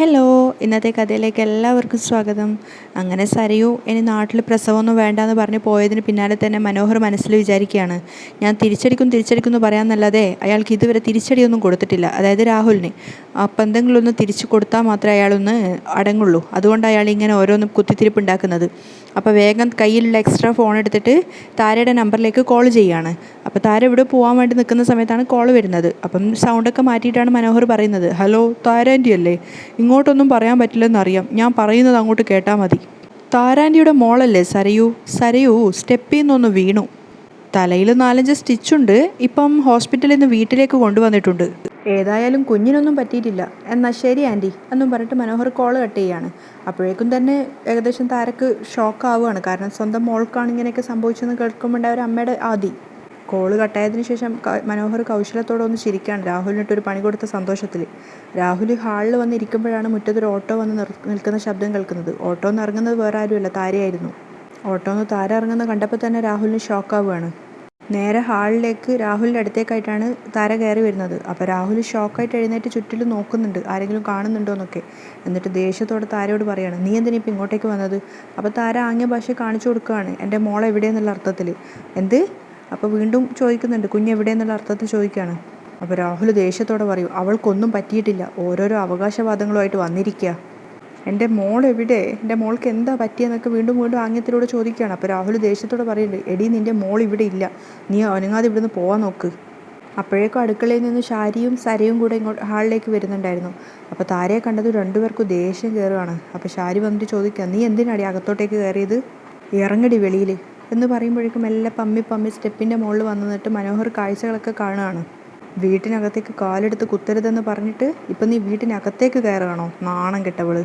Hello ഇന്നത്തെ കഥയിലേക്ക് എല്ലാവർക്കും സ്വാഗതം. അങ്ങനെ സരയു ഇനി നാട്ടിൽ പ്രസവമൊന്നും വേണ്ടാന്ന് പറഞ്ഞ് പോയതിന് പിന്നാലെ തന്നെ മനോഹർ മനസ്സിൽ വിചാരിക്കുകയാണ്. ഞാൻ തിരിച്ചടിക്കും തിരിച്ചടിക്കും എന്ന് പറയാമെന്നല്ലാതെ അയാൾക്ക് ഇതുവരെ തിരിച്ചടിയൊന്നും കൊടുത്തിട്ടില്ല. അതായത് രാഹുലിന്. അപ്പം എന്തെങ്കിലും ഒന്ന് തിരിച്ചു കൊടുത്താൽ മാത്രമേ അയാളൊന്ന് അടങ്ങുള്ളൂ. അതുകൊണ്ട് അയാൾ ഇങ്ങനെ ഓരോന്നും കുത്തിത്തിരിപ്പ് ഉണ്ടാക്കുന്നത്. അപ്പോൾ വേഗം കയ്യിലുള്ള എക്സ്ട്രാ ഫോൺ എടുത്തിട്ട് താരയുടെ നമ്പറിലേക്ക് കോൾ ചെയ്യുകയാണ്. അപ്പോൾ താര ഇവിടെ പോകാൻ വേണ്ടി നിൽക്കുന്ന സമയത്താണ് കോൾ വരുന്നത്. അപ്പം സൗണ്ടൊക്കെ മാറ്റിയിട്ടാണ് മനോഹർ പറയുന്നത്. ഹലോ താരാന്റി അല്ലേ? ഇങ്ങോട്ടൊന്നും പറയാൻ പറ്റില്ലെന്നറിയാം. ഞാൻ പറയുന്നത് അങ്ങോട്ട് കേട്ടാൽ മതി. താരാന്റിയുടെ മോളല്ലേ സരയു? സരയു സ്റ്റെപ്പിൽ നിന്നൊന്ന് വീണു. തലയിൽ നാലഞ്ച് സ്റ്റിച്ചുണ്ട് ഇപ്പം ഹോസ്പിറ്റലിൽ നിന്ന് വീട്ടിലേക്ക് കൊണ്ടുവന്നിട്ടുണ്ട്. ഏതായാലും കുഞ്ഞിനൊന്നും പറ്റിയിട്ടില്ല. എന്നാൽ ശരി ആന്റി എന്നും പറഞ്ഞിട്ട് മനോഹർ കോൾ കട്ട് ചെയ്യാണ്. അപ്പോഴേക്കും തന്നെ ഏകദേശം താരക്ക് ഷോക്ക് ആവുകയാണ്. കാരണം സ്വന്തം മോൾക്കാണ് ഇങ്ങനെയൊക്കെ സംഭവിച്ചെന്ന് കേൾക്കുമ്പോൾ ഒരു അമ്മയുടെ ആദി. കോൾ കട്ടായതിനു ശേഷം മനോഹർ കൗശലത്തോടെ ഒന്ന് ചിരിക്കുകയാണ് രാഹുലിനിട്ടൊരു പണി കൊടുത്ത സന്തോഷത്തിൽ രാഹുൽ ഹാളിൽ വന്നിരിക്കുമ്പോഴാണ് മുറ്റത്തൊരു ഓട്ടോ വന്ന് നിൽക്കുന്ന ശബ്ദം കേൾക്കുന്നത്. ഓട്ടോ എന്ന് ഇറങ്ങുന്നത് വേറെ ആരുമല്ല താരയായിരുന്നു. ഓട്ടോ ഒന്ന് താര ഇറങ്ങുന്നത് കണ്ടപ്പോൾ തന്നെ രാഹുലിന് ഷോക്കാവുകയാണ്. നേരെ ഹാളിലേക്ക് രാഹുലിന്റെ അടുത്തേക്കായിട്ടാണ് താര കയറി വരുന്നത്. അപ്പോൾ രാഹുൽ ഷോക്കായിട്ട് എഴുന്നേറ്റ് ചുറ്റിലും നോക്കുന്നുണ്ട്. ആരെങ്കിലും കാണുന്നുണ്ടോ എന്നൊക്കെ. എന്നിട്ട് ദേഷ്യത്തോടെ താരയോട് പറയാണ് നീ എന്തിനാ ഇപ്പം ഇങ്ങോട്ടേക്ക് വന്നത്? അപ്പോൾ താര ആംഗ്യ ഭാഷ കാണിച്ചു കൊടുക്കുകയാണ് എന്റെ മോൾ എവിടെയെന്നുള്ള അർത്ഥത്തിൽ എന്ത്? അപ്പോൾ വീണ്ടും ചോദിക്കുന്നുണ്ട് കുഞ്ഞ് എവിടെയെന്നുള്ള അർത്ഥത്തിൽ ചോദിക്കുകയാണ് അപ്പോൾ രാഹുൽ ദേഷ്യത്തോടെ പറയും അവൾക്കൊന്നും പറ്റിയിട്ടില്ല. ഓരോരോ അവകാശവാദങ്ങളുമായിട്ട് വന്നിരിക്കുക എന്റെ മോൾ എവിടെ? എന്റെ മോൾക്ക് എന്താ പറ്റിയെന്നൊക്കെ വീണ്ടും വീണ്ടും ആംഗ്യത്തിലൂടെ ചോദിക്കുകയാണ് അപ്പോൾ രാഹുൽ ദേഷ്യത്തോടെ പറയുന്നുണ്ട് എടി നിന്റെ മോൾ ഇവിടെ ഇല്ല. നീ അനങ്ങാതെ ഇവിടുന്ന് പോവാൻ നോക്ക്. അപ്പോഴേക്കും അടുക്കളയിൽ നിന്ന് ഷാരിയും സരയും കൂടെ ഇങ്ങോട്ട് ഹാളിലേക്ക് വരുന്നുണ്ടായിരുന്നു. അപ്പോൾ താരയെ കണ്ടത് രണ്ടുപേർക്കും ദേഷ്യം കയറുകയാണ് അപ്പോൾ ഷാരി വന്നിട്ട് ചോദിക്കുക നീ എന്തിനാടി അകത്തോട്ടേക്ക് കയറിയത്? ഇറങ്ങടി വെളിയിൽ എന്ന് പറയുമ്പോഴേക്കും എല്ലാം പമ്മി പമ്മി സ്റ്റെപ്പിന്റെ മുകളിൽ വന്നു നിന്നിട്ട് മനോഹർ കാഴ്ചകളൊക്കെ കാണുകയാണ്. വീട്ടിനകത്തേക്ക് കാലെടുത്ത് കുത്തരുതെന്ന് പറഞ്ഞിട്ട് ഇപ്പം നീ വീട്ടിനകത്തേക്ക് കയറുകയാണോ? നാണം കെട്ടവൾ.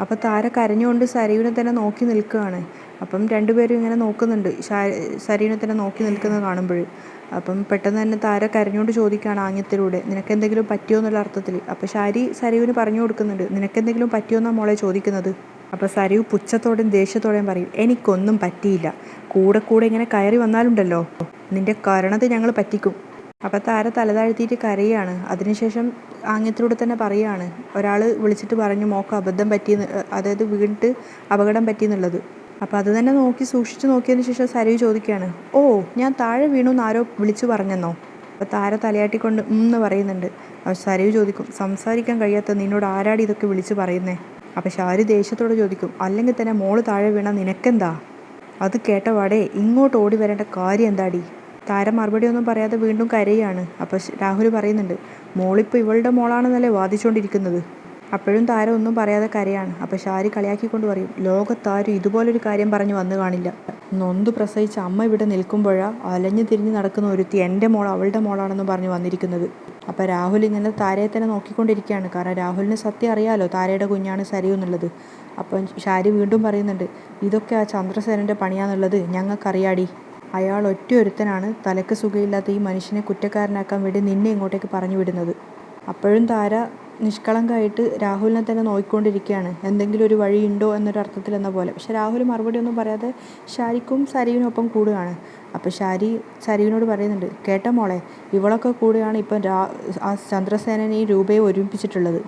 അപ്പോൾ താര കരഞ്ഞുകൊണ്ട് സരീവിനെ തന്നെ നോക്കി നിൽക്കുകയാണ്. അപ്പം രണ്ടുപേരും ഇങ്ങനെ നോക്കുന്നുണ്ട്. ഷാ- തന്നെ നോക്കി നിൽക്കുന്നത് കാണുമ്പോൾ. അപ്പം പെട്ടെന്ന് തന്നെ താര കരഞ്ഞുകൊണ്ട് ചോദിക്കുകയാണ് ആംഗ്യത്തിലൂടെ നിനക്ക് എന്തെങ്കിലും പറ്റിയോ? എന്നുള്ള അർത്ഥത്തിൽ. അപ്പോൾ ശാരി സരീവിന് പറഞ്ഞു കൊടുക്കുന്നുണ്ട് നിനക്കെന്തെങ്കിലും പറ്റിയോ എന്നാണ് മോളെ ചോദിക്കുന്നത്? അപ്പോൾ സരയു പുച്ഛത്തോടെയും ദേഷ്യത്തോടെയും പറയും എനിക്കൊന്നും പറ്റിയില്ല. കൂടെ കൂടെ ഇങ്ങനെ കയറി വന്നാലുണ്ടല്ലോ. നിന്റെ കരണത്തെ ഞങ്ങൾ പറ്റിക്കും. അപ്പോൾ താര തലതാഴ്ത്തിയിട്ട് കരയാണ്. അതിനുശേഷം ആംഗ്യത്തിലൂടെ തന്നെ പറയുകയാണ് ഒരാൾ വിളിച്ചിട്ട് പറഞ്ഞു മോക്ക് അബദ്ധം പറ്റിയെന്ന് അതായത് വീണിട്ട് അപകടം പറ്റിയെന്നുള്ളത്. അപ്പോൾ അത് തന്നെ നോക്കി സൂക്ഷിച്ച് നോക്കിയതിന് ശേഷം സരയു ചോദിക്കുകയാണ് ഓ ഞാൻ താഴെ വീണു എന്ന് ആരോ വിളിച്ചു പറഞ്ഞെന്നോ? അപ്പോൾ താര തലയാട്ടിക്കൊണ്ട് എന്ന് പറയുന്നുണ്ട്. സരയു ചോദിക്കും സംസാരിക്കാൻ കഴിയാത്ത നിന്നോട് ആരാടി ഇതൊക്കെ വിളിച്ച് പറയുന്നേ? അപ്പോൾ ശാരി ദേഷ്യത്തോടെ ചോദിക്കും അല്ലെങ്കിൽ തന്നെ മോൾ താഴെ വീണ നിനക്കെന്താ? അത് കേട്ട പാടെ ഇങ്ങോട്ട് ഓടി വരേണ്ട കാര്യം എന്താടി? താര മറുപടി ഒന്നും പറയാതെ വീണ്ടും കരയാണ്. അപ്പോൾ രാഹുൽ പറയുന്നുണ്ട് മോളിപ്പോൾ ഇവളുടെ മോളാണെന്നല്ലേ വാദിച്ചുകൊണ്ടിരിക്കുന്നത് അപ്പോഴും താര ഒന്നും പറയാതെ കരയാണ്. അപ്പോൾ ഷാരി കളിയാക്കിക്കൊണ്ട് പറയും ലോകത്താരും ഇതുപോലൊരു കാര്യം പറഞ്ഞു വന്നു കാണില്ല. നൊന്ത് പ്രസവിച്ച അമ്മ ഇവിടെ നിൽക്കുമ്പോഴാ അലഞ്ഞു തിരിഞ്ഞ് നടക്കുന്ന ഒരുത്തി എന്റെ മോൾ അവളുടെ മോളാണെന്ന് പറഞ്ഞു വന്നിരിക്കുന്നത്. അപ്പോൾ രാഹുൽ ഇങ്ങനെ താരയെ തന്നെ നോക്കിക്കൊണ്ടിരിക്കുകയാണ്. കാരണം രാഹുലിന് സത്യം അറിയാലോ താരയുടെ കുഞ്ഞാണ് ശരി എന്നുള്ളത്. അപ്പം ഷാരി വീണ്ടും പറയുന്നുണ്ട് ഇതൊക്കെ ആ ചന്ദ്രസേനന്റെ പണിയാന്നുള്ളത് ഞങ്ങൾക്കറിയാടി. അയാൾ ഒറ്റ ഒരുത്തനാണ് തലക്ക് സുഖമില്ലാത്ത ഈ മനുഷ്യനെ കുറ്റക്കാരനാക്കാൻ വേണ്ടി നിന്നെ ഇങ്ങോട്ടേക്ക് പറഞ്ഞു വിടുന്നത്. അപ്പോഴും താര നിഷ്കളങ്കമായിട്ട് രാഹുലിനെ തന്നെ നോക്കിക്കൊണ്ടിരിക്കുകയാണ് എന്തെങ്കിലും ഒരു വഴിയുണ്ടോ എന്നൊരു അർത്ഥത്തിൽ എന്ന പോലെ. പക്ഷേ രാഹുൽ മറുപടി ഒന്നും പറയാതെ ഷാരിക്കും സരീവിനൊപ്പം കൂടുകയാണ്. അപ്പോൾ ഷാരി സരീവിനോട് പറയുന്നുണ്ട് കേട്ട മോളെ ഇവളൊക്കെ കൂടെയാണ് ഇപ്പം രാ ആ ചന്ദ്രസേനനെയും രൂപയെ ഒരുമിപ്പിച്ചിട്ടുള്ളത്.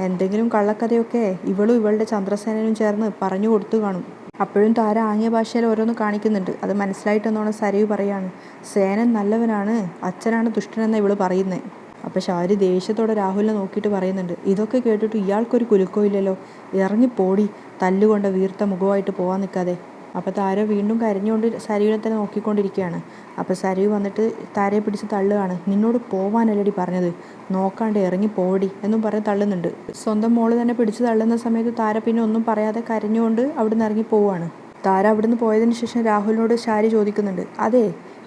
എന്തെങ്കിലും കള്ളക്കഥയൊക്കെ ഇവളും ഇവളുടെ ചന്ദ്രസേനനും ചേർന്ന് പറഞ്ഞു കൊടുത്തു കാണും. അപ്പോഴും താര ആംഗ്യ ഭാഷയിൽ ഓരോന്ന് കാണിക്കുന്നുണ്ട്. അത് മനസ്സിലായിട്ടെന്നോണം സരീവ് പറയാണ്. സേനൻ നല്ലവനാണ് അച്ഛനാണ് ദുഷ്ടനെന്ന് ഇവൾ പറയുന്നത് അപ്പോൾ ഷാരി ദേഷ്യത്തോടെ രാഹുലിനെ നോക്കിയിട്ട് പറയുന്നുണ്ട് ഇതൊക്കെ കേട്ടിട്ട് ഇയാൾക്കൊരു ഇല്ലല്ലോ. ഇറങ്ങിപ്പോടി തല്ലുകൊണ്ട് വീർത്ത മുഖമായിട്ട് പോകാൻ നിൽക്കാതെ. അപ്പോൾ താര വീണ്ടും കരഞ്ഞുകൊണ്ട് സരുവിനെ തന്നെ നോക്കിക്കൊണ്ടിരിക്കുകയാണ്. അപ്പോൾ സരു വന്നിട്ട് താരയെ പിടിച്ച് തള്ളുകയാണ്. നിന്നോട് പോവാനല്ലടി പറഞ്ഞത്. നോക്കാണ്ട് ഇറങ്ങി പോടി എന്നും പറഞ്ഞ് തള്ളുന്നുണ്ട്. സ്വന്തം മോൾ തന്നെ പിടിച്ച് തള്ളുന്ന സമയത്ത് താര പിന്നെ ഒന്നും പറയാതെ കരഞ്ഞുകൊണ്ട് അവിടുന്ന് ഇറങ്ങി പോവുകയാണ്. താര അവിടുന്ന് പോയതിന് ശേഷം രാഹുലിനോട് ശാരി ചോദിക്കുന്നുണ്ട് അതെ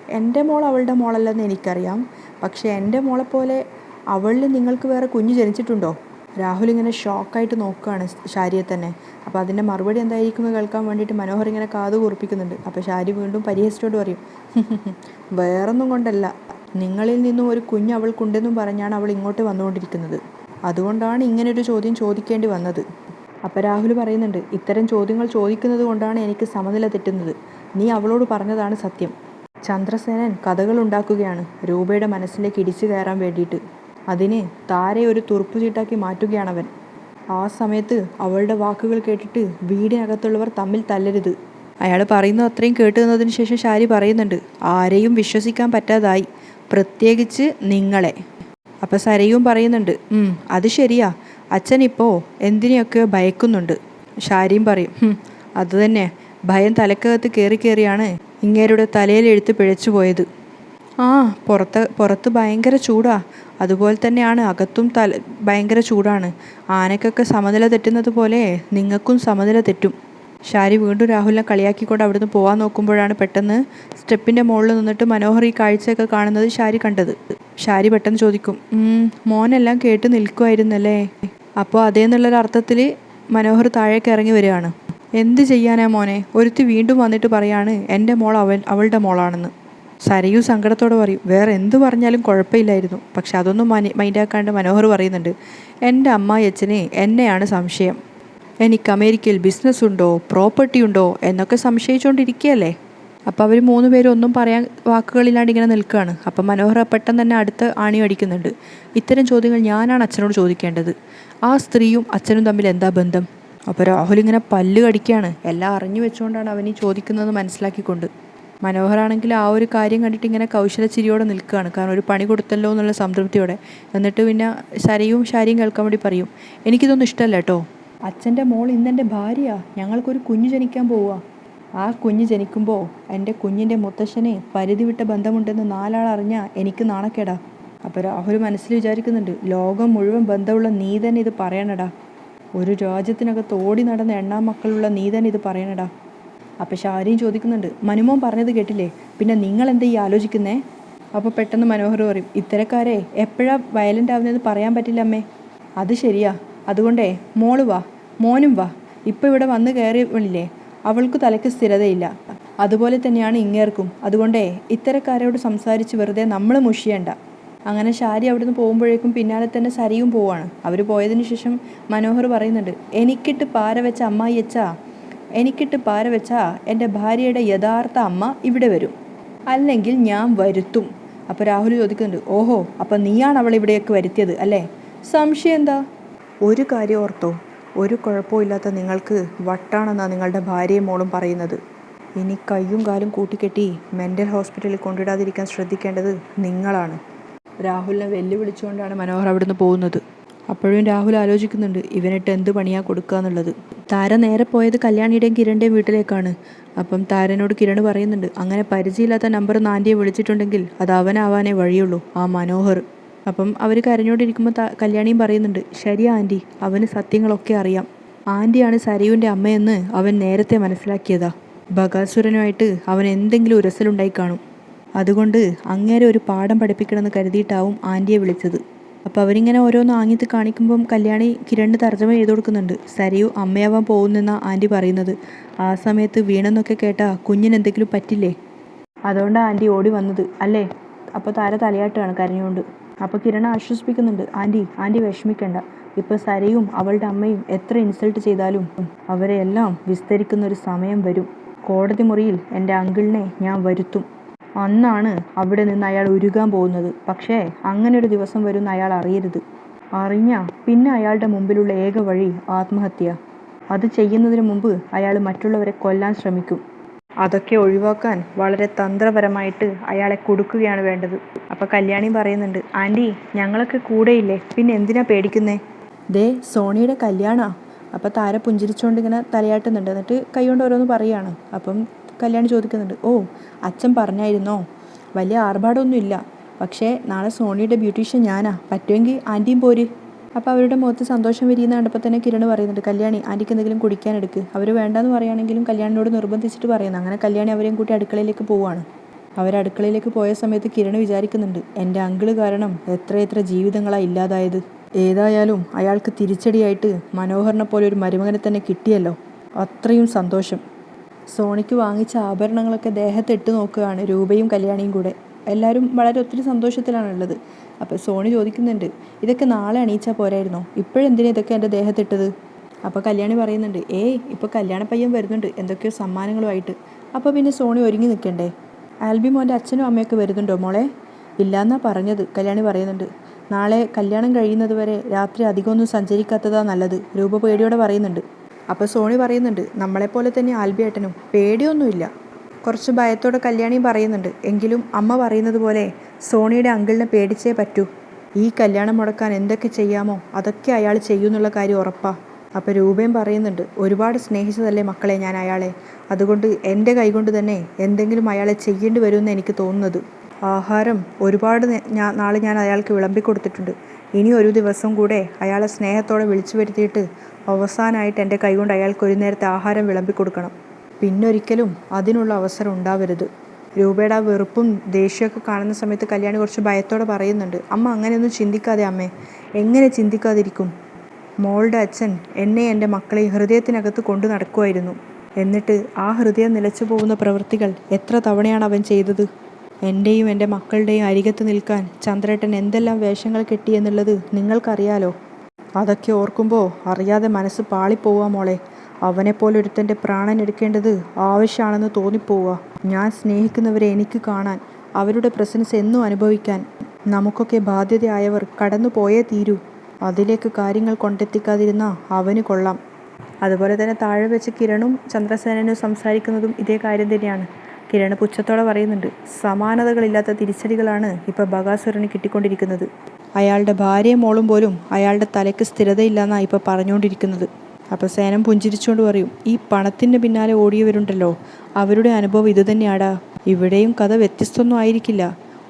എന്റെ മോൾ അവളുടെ മോളല്ലെന്ന് എനിക്കറിയാം. പക്ഷേ എന്റെ മോളെപ്പോലെ അവളിൽ നിങ്ങൾക്ക് വേറെ കുഞ്ഞ് ജനിച്ചിട്ടുണ്ടോ? രാഹുൽ ഇങ്ങനെ ഷോക്കായിട്ട് നോക്കുകയാണ് ഷാരിയെ തന്നെ. അപ്പോൾ അതിന്റെ മറുപടി എന്തായിരിക്കും കേൾക്കാൻ വേണ്ടിയിട്ട് മനോഹർ ഇങ്ങനെ കാത് കുറിപ്പിക്കുന്നുണ്ട്. അപ്പോൾ ഷാരി വീണ്ടും പരിഹസിച്ചോട് പറയും വേറൊന്നും കൊണ്ടല്ല. നിങ്ങളിൽ നിന്നും ഒരു കുഞ്ഞ് അവൾക്കുണ്ടെന്നും പറഞ്ഞാണ് അവൾ ഇങ്ങോട്ട് വന്നുകൊണ്ടിരിക്കുന്നത്. അതുകൊണ്ടാണ് ഇങ്ങനൊരു ചോദ്യം ചോദിക്കേണ്ടി വന്നത്. അപ്പോൾ രാഹുൽ പറയുന്നുണ്ട് ഇത്തരം ചോദ്യങ്ങൾ ചോദിക്കുന്നത് കൊണ്ടാണ് എനിക്ക് സമനില തെറ്റുന്നത്. നീ അവളോട് പറഞ്ഞതാണ് സത്യം. ചന്ദ്രസേനൻ കഥകൾ ഉണ്ടാക്കുകയാണ് രൂപയുടെ മനസ്സിലേക്ക് ഇടിച്ചു കയറാൻ വേണ്ടിയിട്ട്. അതിന് താരെ ഒരു തുറുപ്പുചീട്ടാക്കി മാറ്റുകയാണവൻ. ആ സമയത്ത് അവളുടെ വാക്കുകൾ കേട്ടിട്ട് വീടിനകത്തുള്ളവർ തമ്മിൽ തല്ലരുത്. അയാൾ പറയുന്ന അത്രയും കേട്ടു നിന്നതിന് ശേഷം ശാരി പറയുന്നുണ്ട് ആരെയും വിശ്വസിക്കാൻ പറ്റാതായി. പ്രത്യേകിച്ച് നിങ്ങളെ. അപ്പം സരയും പറയുന്നുണ്ട് "ഉം, അത് ശരിയാ. അച്ഛനിപ്പോൾ എന്തിനെയൊക്കെയോ ഭയക്കുന്നുണ്ട്? ശാരിയും പറയും "ഹും, അത് തന്നെ. ഭയം തലക്കകത്ത് കയറി കയറിയാണ് ഇങ്ങേരുടെ തലയിൽ എഴുത്ത് പിഴച്ചു പോയത്. ആ പുറത്ത് പുറത്ത് ഭയങ്കര ചൂടാ. അതുപോലെ തന്നെയാണ് അകത്തും തല ഭയങ്കര ചൂടാണ്. ആനക്കൊക്കെ സമനില തെറ്റുന്നത് പോലെ നിങ്ങൾക്കും സമനില തെറ്റും. ഷാരി വീണ്ടും രാഹുലിനെ കളിയാക്കിക്കൊണ്ട് അവിടുന്ന് പോകാൻ നോക്കുമ്പോഴാണ് പെട്ടെന്ന് സ്റ്റെപ്പിന്റെ മുകളിൽ നിന്നിട്ട് മനോഹർ ഈ കാഴ്ചയൊക്കെ കാണുന്നത് ഷാരി കണ്ടത്. ഷാരി പെട്ടെന്ന് ചോദിക്കും "ഉം, മോനെല്ലാം കേട്ട് നിൽക്കുമായിരുന്നല്ലേ അപ്പോൾ അതേന്നുള്ളൊരർത്ഥത്തിൽ മനോഹർ താഴേക്ക് ഇറങ്ങി വരികയാണ്. എന്ത് ചെയ്യാനാ മോനെ? ഒരുത്തി വീണ്ടും വന്നിട്ട് പറയാണ് എന്റെ മോൾ അവൻ അവളുടെ മോളാണെന്ന്. സരയു സങ്കടത്തോടെ പറയും വേറെ എന്ത് പറഞ്ഞാലും കുഴപ്പമില്ലായിരുന്നു. പക്ഷെ അതൊന്നും മനി മൈൻഡാക്കാണ്ട് മനോഹർ പറയുന്നുണ്ട് എന്റെ അമ്മായി അച്ഛന് എന്നെയാണ് സംശയം. എനിക്ക് അമേരിക്കയിൽ ബിസിനസ് ഉണ്ടോ പ്രോപ്പർട്ടി ഉണ്ടോ എന്നൊക്കെ സംശയിച്ചുകൊണ്ടിരിക്കുകയല്ലേ അപ്പോൾ അവർ മൂന്ന് പേരും ഒന്നും പറയാൻ വാക്കുകളില്ലാണ്ട് ഇങ്ങനെ നിൽക്കുകയാണ്. അപ്പം മനോഹർ പെട്ടെന്ന് തന്നെ അടുത്ത് ആണി അടിക്കുന്നുണ്ട്. ഇത്തരം ചോദ്യങ്ങൾ ഞാനാണ് അച്ഛനോട് ചോദിക്കേണ്ടത്. ആ സ്ത്രീയും അച്ഛനും തമ്മിൽ എന്താ ബന്ധം? അപ്പോൾ രാഹുൽ ഇങ്ങനെ പല്ല് കടിക്കുകയാണ് എല്ലാം അറിഞ്ഞു വെച്ചുകൊണ്ടാണ് അവൻ ഈ ചോദിക്കുന്നത് മനസ്സിലാക്കിക്കൊണ്ട്. മനോഹരാണെങ്കിൽ ആ ഒരു കാര്യം കണ്ടിട്ട് ഇങ്ങനെ കൗശലച്ചിരിയോടെ നിൽക്കുകയാണ്. കാരണം ഒരു പണി കൊടുത്തല്ലോ എന്നുള്ള സംതൃപ്തിയോടെ. എന്നിട്ട് പിന്നെ ശരയും ശാരിയും കേൾക്കാൻ വേണ്ടി പറയും എനിക്കിതൊന്നും ഇഷ്ടമല്ല കേട്ടോ അച്ഛന്റെ മോൾ ഇന്നെന്റെ ഭാര്യയാ ഞങ്ങൾക്കൊരു കുഞ്ഞു ജനിക്കാൻ പോവുക. ആ കുഞ്ഞ് ജനിക്കുമ്പോൾ എന്റെ കുഞ്ഞിന്റെ മുത്തശ്ശനെ പരിധി വിട്ട ബന്ധമുണ്ടെന്ന് നാലാൾ അറിഞ്ഞാൽ എനിക്ക് നാണക്കേടാ. അപ്പോൾ രാഹുൽ മനസ്സിൽ വിചാരിക്കുന്നുണ്ട് ലോകം മുഴുവൻ ബന്ധമുള്ള നീ തന്നെ ഇത് പറയണടാ. ഒരു രാജ്യത്തിനകത്ത് ഓടി നടന്ന എണ്ണാ മക്കളുള്ള നീ തന്നെ ഇത് പറയണടാ. അപ്പോൾ ഷാരിയും ചോദിക്കുന്നുണ്ട് മനുമോൻ പറഞ്ഞത് കേട്ടില്ലേ? പിന്നെ നിങ്ങൾ എന്താ ഈ ആലോചിക്കുന്നേ? അപ്പോൾ പെട്ടെന്ന് മനോഹർ പറയും ഇത്തരക്കാരെ എപ്പോഴാ വയലന്റ് ആവുന്നതെന്ന് പറയാൻ പറ്റില്ല അമ്മേ. അത് ശരിയാ. അതുകൊണ്ടേ മോൾ വാ മോനും വാ. ഇപ്പോൾ ഇവിടെ വന്ന് കയറിയവളില്ലേ അവൾക്ക് തലയ്ക്ക് സ്ഥിരതയില്ല. അതുപോലെ തന്നെയാണ് ഇങ്ങേർക്കും. അതുകൊണ്ടേ ഇത്തരക്കാരോട് സംസാരിച്ച് വെറുതെ നമ്മൾ മുഷിയണ്ട. അങ്ങനെ ഷാരി അവിടുന്ന് പോകുമ്പോഴേക്കും പിന്നാലെ തന്നെ സരിയും പോവാണ്. അവർ പോയതിന് ശേഷം മനോഹർ പറയുന്നുണ്ട് എനിക്കിട്ട് പാര വെച്ച അമ്മായി അച്ഛാ എനിക്കിട്ട് പാര വെച്ചാ എന്റെ ഭാര്യയുടെ യഥാർത്ഥ അമ്മ ഇവിടെ വരും. അല്ലെങ്കിൽ ഞാൻ വരുത്തും. അപ്പോൾ രാഹുൽ ചോദിക്കുന്നുണ്ട് ഓഹോ അപ്പം നീയാണ് അവളെ ഇവിടെയൊക്കെ വരുത്തിയത് അല്ലേ? സംശയം എന്താ? ഒരു കാര്യം ഓർത്തോ ഒരു കുഴപ്പമില്ലാത്ത നിങ്ങൾക്ക് വട്ടാണെന്നാണ് നിങ്ങളുടെ ഭാര്യയും മോളും പറയുന്നത്. ഇനി കയ്യും കാലും കൂട്ടിക്കെട്ടി മെന്റൽ ഹോസ്പിറ്റലിൽ കൊണ്ടിടാതിരിക്കാൻ ശ്രദ്ധിക്കേണ്ടത് നിങ്ങളാണ്. രാഹുലിനെ വെല്ലുവിളിച്ചുകൊണ്ടാണ് മനോഹർ അവിടുന്ന് പോകുന്നത്. അപ്പോഴും രാഹുൽ ആലോചിക്കുന്നുണ്ട് ഇവനിട്ട് എന്ത് പണിയാ കൊടുക്കുക എന്നുള്ളത്. താര നേരെ പോയത് കല്യാണിയുടെയും കിരണിന്റെയും വീട്ടിലേക്കാണ്. അപ്പം താരനോട് കിരൺ പറയുന്നുണ്ട് അങ്ങനെ പരിചയമില്ലാത്ത നമ്പർ നാന്റിയെ വിളിച്ചിട്ടുണ്ടെങ്കിൽ അത് അവനാവാനേ വഴിയുള്ളൂ ആ മനോഹർ. അപ്പം അവർ കരഞ്ഞോണ്ടിരിക്കുമ്പോൾ കല്യാണിയും പറയുന്നുണ്ട് ശരിയാ ആന്റി അവന് സത്യങ്ങളൊക്കെ അറിയാം. ആന്റിയാണ് സരയുവിന്റെ അമ്മയെന്ന് അവൻ നേരത്തെ മനസ്സിലാക്കിയതാ. ബകാസുരനുമായിട്ട് അവൻ എന്തെങ്കിലും ഉരസലുണ്ടായി കാണും. അതുകൊണ്ട് അങ്ങേരെ ഒരു പാഠം പഠിപ്പിക്കണമെന്ന് കരുതിയിട്ടാവും ആന്റിയെ വിളിച്ചത്. അപ്പോൾ അവരിങ്ങനെ ഓരോന്ന് ആങ്ങിത്ത് കാണിക്കുമ്പം കല്യാണി കിരണ് തർജമ ചെയ്ത് കൊടുക്കുന്നുണ്ട്. സരയു അമ്മയാവാൻ പോകുന്നെന്നാണ് ആന്റി പറയുന്നത്. ആ സമയത്ത് വീണെന്നൊക്കെ കേട്ടാ കുഞ്ഞിന് എന്തെങ്കിലും പറ്റില്ലേ? അതുകൊണ്ടാണ് ആന്റി ഓടി വന്നത്. അല്ലേ? അപ്പോൾ താര തലയാട്ടാണ് കരഞ്ഞുകൊണ്ട്. അപ്പോൾ കിരണ ആശ്വസിപ്പിക്കുന്നുണ്ട്. ആന്റി ആന്റി വിഷമിക്കണ്ട. ഇപ്പോൾ സരയും അവളുടെ അമ്മയും എത്ര ഇൻസൾട്ട് ചെയ്താലും അവരെയെല്ലാം വിസ്തരിക്കുന്ന ഒരു സമയം വരും. കോടതി മുറിയിൽ എന്റെ അങ്കിളിനെ ഞാൻ വരുത്തും. അന്നാണ് അവിടെ നിന്ന് അയാൾ ഉരുകാൻ പോകുന്നത്. പക്ഷേ അങ്ങനെ ഒരു ദിവസം വരുമെന്ന് അയാൾ അറിയരുത്. അറിഞ്ഞ പിന്നെ അയാളുടെ മുമ്പിലുള്ള ഏക വഴി ആത്മഹത്യ. അത് ചെയ്യുന്നതിന് മുമ്പ് അയാൾ മറ്റുള്ളവരെ കൊല്ലാൻ ശ്രമിക്കും. അതൊക്കെ ഒഴിവാക്കാൻ വളരെ തന്ത്രപരമായിട്ട് അയാളെ കൊടുക്കുകയാണ് വേണ്ടത്. അപ്പോൾ കല്യാണി പറയുന്നുണ്ട് ആന്റി ഞങ്ങളൊക്കെ കൂടെയില്ലേ? പിന്നെ എന്തിനാ പേടിക്കുന്നേ? ദേ സോണിയുടെ കല്യാണ. അപ്പോൾ താര പുഞ്ചിരിച്ചുകൊണ്ട് ഇങ്ങനെ തലയാട്ടുന്നുണ്ട്. എന്നിട്ട് കൈകൊണ്ട് ഓരോന്ന് പറയുകയാണ് അപ്പം കല്യാണി ചോദിക്കുന്നുണ്ട് ഓ അച്ഛൻ പറഞ്ഞായിരുന്നോ? വലിയ ആർഭാടമൊന്നുമില്ല. പക്ഷേ നാളെ സോണിയുടെ ബ്യൂട്ടീഷ്യൻ ഞാനാ. പറ്റുമെങ്കിൽ ആന്റിയും പോര്. അപ്പോൾ അവരുടെ മുഖത്ത് സന്തോഷം വിരിയുന്ന കണ്ടപ്പോൾ തന്നെ കിരൺ പറയുന്നുണ്ട് കല്യാണി ആന്റിക്ക് എന്തെങ്കിലും കുടിക്കാൻ എടുക്ക്. അവർ വേണ്ടാന്ന് പറയുകയാണെങ്കിലും കല്യാണിനോട് നിർബന്ധിച്ചിട്ട് പറയുന്നു. അങ്ങനെ കല്യാണി അവരെയും കൂട്ടി അടുക്കളയിലേക്ക് പോവുകയാണ് അവർ അടുക്കളയിലേക്ക് പോയ സമയത്ത് കിരൺ വിചാരിക്കുന്നുണ്ട് എന്റെ അങ്കിൾ കാരണം എത്രയെത്ര ജീവിതങ്ങളാണ് ഇല്ലാതായത്. ഏതായാലും അയാൾക്ക് തിരിച്ചടിയായിട്ട് മനോഹരനെ പോലെ ഒരു മരുമകനെ തന്നെ കിട്ടിയല്ലോ. അത്രയും സന്തോഷം. സോണിക്ക് വാങ്ങിച്ച ആഭരണങ്ങളൊക്കെ ദേഹത്ത് ഇട്ട് നോക്കുകയാണ്. രൂപയും കല്യാണിയും കൂടെ. എല്ലാവരും വളരെ ഒത്തിരി സന്തോഷത്തിലാണുള്ളത് അപ്പോൾ സോണി ചോദിക്കുന്നുണ്ട് ഇതൊക്കെ നാളെ അണിയിച്ചാൽ പോരായിരുന്നോ? ഇപ്പോഴെന്തിനാ ഇതൊക്കെ എന്റെ ദേഹത്തിട്ടത് അപ്പോൾ കല്യാണി പറയുന്നുണ്ട് ഏയ് ഇപ്പോൾ കല്യാണ പയ്യൻ വരുന്നുണ്ട്. എന്തൊക്കെയോ സമ്മാനങ്ങളുമായിട്ട്. അപ്പോൾ പിന്നെ സോണി ഒരുങ്ങി നിൽക്കണ്ടേ? ആൽബി മോന്റെ അച്ഛനും അമ്മയൊക്കെ വരുന്നുണ്ടോ മോളെ? ഇല്ലാന്നാ പറഞ്ഞത് കല്യാണി പറയുന്നുണ്ട്. നാളെ കല്യാണം കഴിയുന്നത് വരെ രാത്രി അധികമൊന്നും സഞ്ചരിക്കാത്തതാ നല്ലത് രൂപ പേടിയോടെ പറയുന്നുണ്ട്. അപ്പോൾ സോണി പറയുന്നുണ്ട് നമ്മളെപ്പോലെ തന്നെ ആൽബിയേട്ടനും പേടിയൊന്നുമില്ല. കുറച്ച് ഭയത്തോടെ കല്യാണിയും പറയുന്നുണ്ട്. എങ്കിലും അമ്മ പറയുന്നത് പോലെ സോണിയുടെ അങ്കിളിനെ പേടിച്ചേ പറ്റൂ. ഈ കല്യാണം മുടക്കാൻ എന്തൊക്കെ ചെയ്യാമോ അതൊക്കെ അയാൾ ചെയ്യുമെന്നുള്ള കാര്യം ഉറപ്പാ. അപ്പോൾ രൂപയും പറയുന്നുണ്ട് ഒരുപാട് സ്നേഹിച്ചതല്ലേ മക്കളെ ഞാൻ അയാളെ? അതുകൊണ്ട് എന്റെ കൈകൊണ്ട് തന്നെ എന്തെങ്കിലും അയാളെ ചെയ്യേണ്ടി വരുമെന്ന് എനിക്ക് തോന്നുന്നത്. ആഹാരം ഒരുപാട് ഞാൻ നാളെ ഞാൻ അയാൾക്ക് വിളമ്പി കൊടുത്തിട്ടുണ്ട് ഇനി ഒരു ദിവസം കൂടെ അയാളെ സ്നേഹത്തോടെ വിളിച്ചു വരുത്തിയിട്ട് അവസാനമായിട്ട് എന്റെ കൈകൊണ്ട് അയാൾക്ക് ഒരു നേരത്തെ ആഹാരം വിളമ്പി കൊടുക്കണം. പിന്നൊരിക്കലും അതിനുള്ള അവസരം ഉണ്ടാവരുത്. രൂപയുടെ ആ വെറുപ്പും ദേഷ്യമൊക്കെ കാണുന്ന സമയത്ത് കല്യാണി കുറച്ച് ഭയത്തോടെ പറയുന്നുണ്ട് അമ്മ അങ്ങനെയൊന്നും ചിന്തിക്കാതെ അമ്മേ എങ്ങനെ ചിന്തിക്കാതിരിക്കും? മോളുടെ അച്ഛൻ എന്നെ എന്റെ മക്കളെ ഹൃദയത്തിനകത്ത് കൊണ്ടു നടക്കുമായിരുന്നു. എന്നിട്ട് ആ ഹൃദയം നിലച്ചു പോകുന്ന പ്രവൃത്തികൾ എത്ര തവണയാണ് അവൻ ചെയ്തത്? എന്റെയും എന്റെ മക്കളുടെയും അരികത്ത് നിൽക്കാൻ ചന്ദ്രേട്ടൻ എന്തെല്ലാം വേഷങ്ങൾ കെട്ടിയെന്നുള്ളത് നിങ്ങൾക്കറിയാലോ? അതൊക്കെ ഓർക്കുമ്പോൾ അറിയാതെ മനസ്സ് പാളിപ്പോവാ മോളെ. അവനെപ്പോലെ ഒരുത്തന്റെ പ്രാണൻ എടുക്കേണ്ടത് ആവശ്യമാണെന്ന് തോന്നിപ്പോവുക ഞാൻ സ്നേഹിക്കുന്നവരെ എനിക്ക് കാണാൻ അവരുടെ പ്രസൻസ് എന്നും അനുഭവിക്കാൻ നമുക്കൊക്കെ ബാധ്യതയായവർ കടന്നു പോയേ തീരൂ. അതിലേക്ക് കാര്യങ്ങൾ കൊണ്ടെത്തിക്കാതിരുന്ന അവന് കൊള്ളാം. അതുപോലെ തന്നെ താഴെ വെച്ച് കിരണും ചന്ദ്രസേനനും സംസാരിക്കുന്നതും ഇതേ കാര്യം തന്നെയാണ്. കിരണ് പുച്ഛത്തോടെ പറയുന്നുണ്ട് സമാനതകളില്ലാത്ത തിരിച്ചടികളാണ് ഇപ്പോൾ ബകാസുരന് കിട്ടിക്കൊണ്ടിരിക്കുന്നത്. അയാളുടെ ഭാര്യയും മോളും പോലും അയാളുടെ തലയ്ക്ക് സ്ഥിരതയില്ലെന്നാണ് ഇപ്പോൾ പറഞ്ഞുകൊണ്ടിരിക്കുന്നത് അപ്പോൾ സേനം പുഞ്ചിരിച്ചുകൊണ്ട് പറയും ഈ പണത്തിന് പിന്നാലെ ഓടിയവരുണ്ടല്ലോ. അവരുടെ അനുഭവം ഇതുതന്നെയാടാ ഇവിടെയും കഥ വ്യത്യസ്തമൊന്നും ആയിരിക്കില്ല.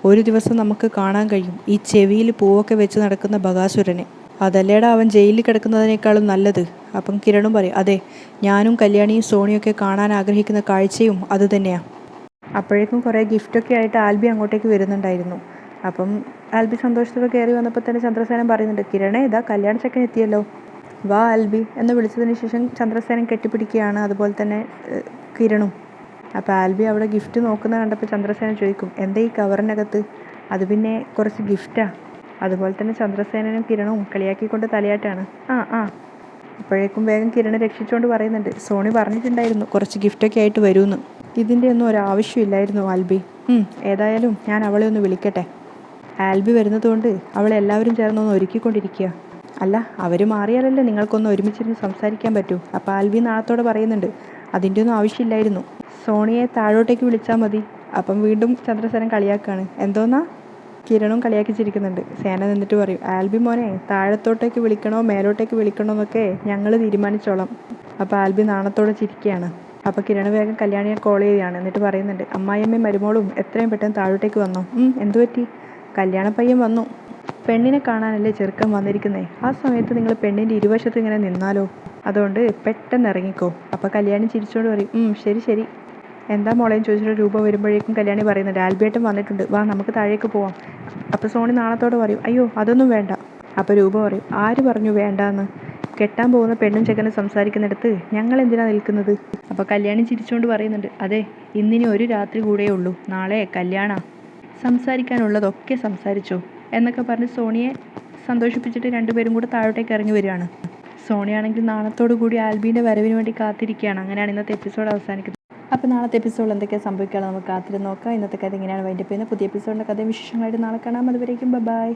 ഒരു ദിവസം നമുക്ക് കാണാൻ കഴിയും ഈ ചെവിയിൽ പൂവൊക്കെ വെച്ച് നടക്കുന്ന ബകാസുരനെ അതല്ലേടാ അവൻ ജയിലിൽ കിടക്കുന്നതിനേക്കാളും നല്ലത്. അപ്പം കിരണും പറയും അതെ ഞാനും കല്യാണിയും സോണിയൊക്കെ കാണാൻ ആഗ്രഹിക്കുന്ന കാഴ്ചയും അതുതന്നെയാണ് അപ്പോഴേക്കും കുറേ ഗിഫ്റ്റൊക്കെ ആയിട്ട് ആൽബി അങ്ങോട്ടേക്ക് വരുന്നുണ്ടായിരുന്നു. അപ്പം ആൽബി സന്തോഷത്തോടെ കയറി വന്നപ്പോൾ തന്നെ ചന്ദ്രസേനൻ പറയുന്നുണ്ട് കിരണേ ഇതാ കല്യാണ ചെക്കൻ എത്തിയല്ലോ. വാ ആൽബി. എന്ന് വിളിച്ചതിന് ശേഷം ചന്ദ്രസേനൻ കെട്ടിപ്പിടിക്കുകയാണ് അതുപോലെ തന്നെ കിരണും. അപ്പോൾ ആൽബി അവിടെ ഗിഫ്റ്റ് നോക്കുന്ന കണ്ടപ്പോൾ ചന്ദ്രസേനൻ ചോദിക്കും എന്താ ഈ കവറിനകത്ത്? അത് പിന്നെ കുറച്ച് ഗിഫ്റ്റാണ് അതുപോലെ തന്നെ ചന്ദ്രസേനനും കിരണവും കളിയാക്കിക്കൊണ്ട് തലയാട്ടാണ്. ആ ആ. ഇപ്പോഴേക്കും വേഗം കിരണ് രക്ഷിച്ചുകൊണ്ട് പറയുന്നുണ്ട് സോണി പറഞ്ഞിട്ടുണ്ടായിരുന്നു കുറച്ച് ഗിഫ്റ്റൊക്കെ ആയിട്ട് വരുമെന്ന് ഇതിന്റെ ഒന്നും ഒരാവശ്യമില്ലായിരുന്നു ആൽബി. ഏതായാലും ഞാൻ അവളെ ഒന്ന് വിളിക്കട്ടെ. ആൽബി വരുന്നതുകൊണ്ട് അവളെ എല്ലാവരും ചേർന്ന് ചേർന്നൊന്ന് ഒരുക്കിക്കൊണ്ടിരിക്കുക. അല്ല അവർ മാറിയാലല്ലേ നിങ്ങൾക്കൊന്ന് ഒരുമിച്ചിരുന്ന് സംസാരിക്കാൻ പറ്റൂ. അപ്പോൾ ആൽബി നാളത്തോടെ പറയുന്നുണ്ട് അതിന്റെ ഒന്നും ആവശ്യമില്ലായിരുന്നു. സോണിയെ താഴോട്ടേക്ക് വിളിച്ചാൽ മതി. അപ്പം വീണ്ടും ചന്ദ്രസേനൻ കളിയാക്കുകയാണ് എന്തോന്നാ? കിരണും കളിയാക്കിച്ചിരിക്കുന്നുണ്ട്. സേന നിന്നിട്ട് പറയും ആൽബി മോനെ താഴത്തോട്ടേക്ക് വിളിക്കണോ മേലോട്ടേക്ക് വിളിക്കണോ എന്നൊക്കെ ഞങ്ങൾ തീരുമാനിച്ചോളാം. അപ്പോൾ ആൽബി നാണത്തോടെ ചിരിക്കുകയാണ്. അപ്പോൾ കിരണ് വേഗം കല്യാണിയെ കോൾ ചെയ്യുകയാണ്. എന്നിട്ട് പറയുന്നുണ്ട് അമ്മായിയമ്മയും മരുമോളും എത്രയും പെട്ടെന്ന് താഴോട്ടേക്ക് വന്നോ. എന്തു പറ്റി? കല്യാണപ്പയ്യൻ വന്നു. പെണ്ണിനെ കാണാനല്ലേ ചെറുക്കൻ വന്നിരിക്കുന്നേ? ആ സമയത്ത് നിങ്ങൾ പെണ്ണിന്റെ ഇരുവശത്തും ഇങ്ങനെ നിന്നാലോ? അതുകൊണ്ട് പെട്ടെന്ന് ഇറങ്ങിക്കോ. അപ്പോൾ കല്യാണി ചിരിച്ചുകൊണ്ട് പറയും ശരി ശരി. എന്താ മോളെയും ചോദിച്ചിട്ട് രൂപ വരുമ്പോഴേക്കും കല്യാണി പറയുന്നുണ്ട് ആൽബേട്ടൻ വന്നിട്ടുണ്ട്. വാ നമുക്ക് താഴേക്ക് പോവാം. അപ്പോൾ സോണി നാളത്തോടെ പറയും അയ്യോ അതൊന്നും വേണ്ട. അപ്പോൾ രൂപ പറയും ആര് പറഞ്ഞു വേണ്ടാന്ന്? കെട്ടാൻ പോകുന്ന പെണ്ണും ചെക്കനും സംസാരിക്കുന്നിടത്ത് ഞങ്ങൾ എന്തിനാണ് നിൽക്കുന്നത്? അപ്പോൾ കല്യാണി ചിരിച്ചുകൊണ്ട് പറയുന്നുണ്ട് അതെ ഇന്നിനി ഒരു രാത്രി കൂടെ ഉള്ളൂ. നാളെ കല്യാണ. സംസാരിക്കാനുള്ളതൊക്കെ സംസാരിച്ചോ എന്നൊക്കെ പറഞ്ഞ് സോണിയെ സന്തോഷിപ്പിച്ചിട്ട് രണ്ടുപേരും കൂടെ താഴോട്ടേക്ക് ഇറങ്ങി വരികയാണ്. സോണിയാണെങ്കിൽ നാണത്തോടു കൂടി ആൽബീന്റെ വരവിന് വേണ്ടി കാത്തിരിക്കുകയാണ്. അങ്ങനെയാണ് ഇന്നത്തെ എപ്പിസോഡ് അവസാനിക്കുന്നത്. അപ്പോൾ നാളത്തെ എപ്പിസോഡ് എന്തൊക്കെയാണ് സംഭവിക്കുകയാണ് നമുക്ക് കാത്തിരുന്ന് നോക്കാം. ഇന്നത്തെ കഥ എങ്ങനെയാണ് വൈൻഡപ്പ് ചെയ്യുന്നത്. പുതിയ എപ്പിസോഡിന്റെ കഥയും വിശേഷങ്ങളായിട്ട് നാളെ കാണാം. അതുവരേക്കും ബൈ.